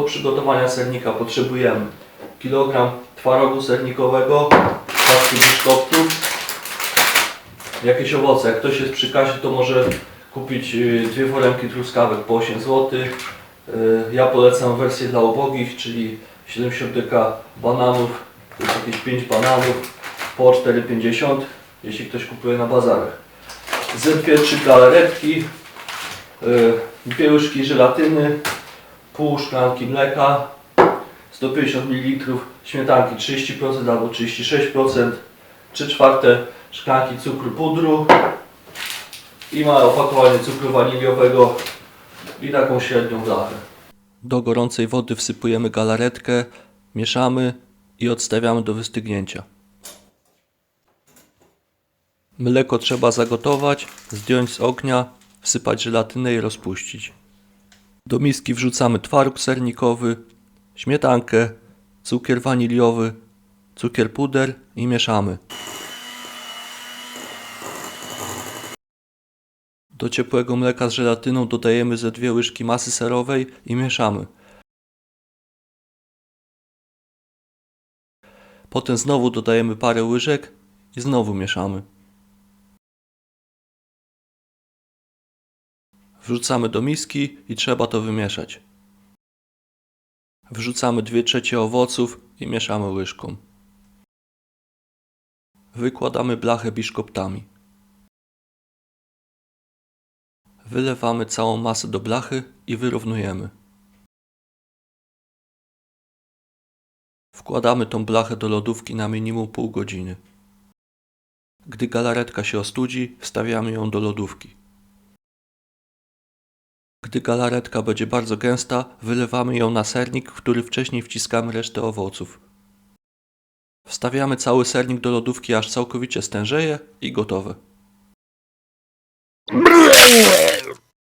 przygotowania sernika potrzebujemy kilogram twarogu sernikowego, paczki biszkoptów, jakieś owoce. Jak ktoś jest przy kasie, to może kupić y, dwie woremki truskawek po 8 zł. Y, Ja polecam wersję dla ubogich, czyli 70 deka bananów, to jest jakieś 5 bananów po 4,50 jeśli ktoś kupuje na bazarach. Dwie, trzy galaretki, y, dwie łyżki żelatyny, pół szklanki mleka, 150 ml śmietanki 30% albo 36%, 3 czwarte szklanki cukru pudru i małe opakowanie cukru waniliowego i taką średnią blachę. Do gorącej wody wsypujemy galaretkę, mieszamy i odstawiamy do wystygnięcia. Mleko trzeba zagotować, zdjąć z ognia, wsypać żelatynę i rozpuścić. Do miski wrzucamy twaróg sernikowy, śmietankę, cukier waniliowy, cukier puder i mieszamy. Do ciepłego mleka z żelatyną dodajemy ze dwie łyżki masy serowej i mieszamy. Potem znowu dodajemy parę łyżek i znowu mieszamy. Wrzucamy do miski i trzeba to wymieszać. Wrzucamy 2 trzecie owoców i mieszamy łyżką. Wykładamy blachę biszkoptami. Wylewamy całą masę do blachy i wyrównujemy. Wkładamy tą blachę do lodówki na minimum pół godziny. Gdy galaretka się ostudzi, wstawiamy ją do lodówki. Gdy galaretka będzie bardzo gęsta, wylewamy ją na sernik, w który wcześniej wciskamy resztę owoców. Wstawiamy cały sernik do lodówki aż całkowicie stężeje i gotowe.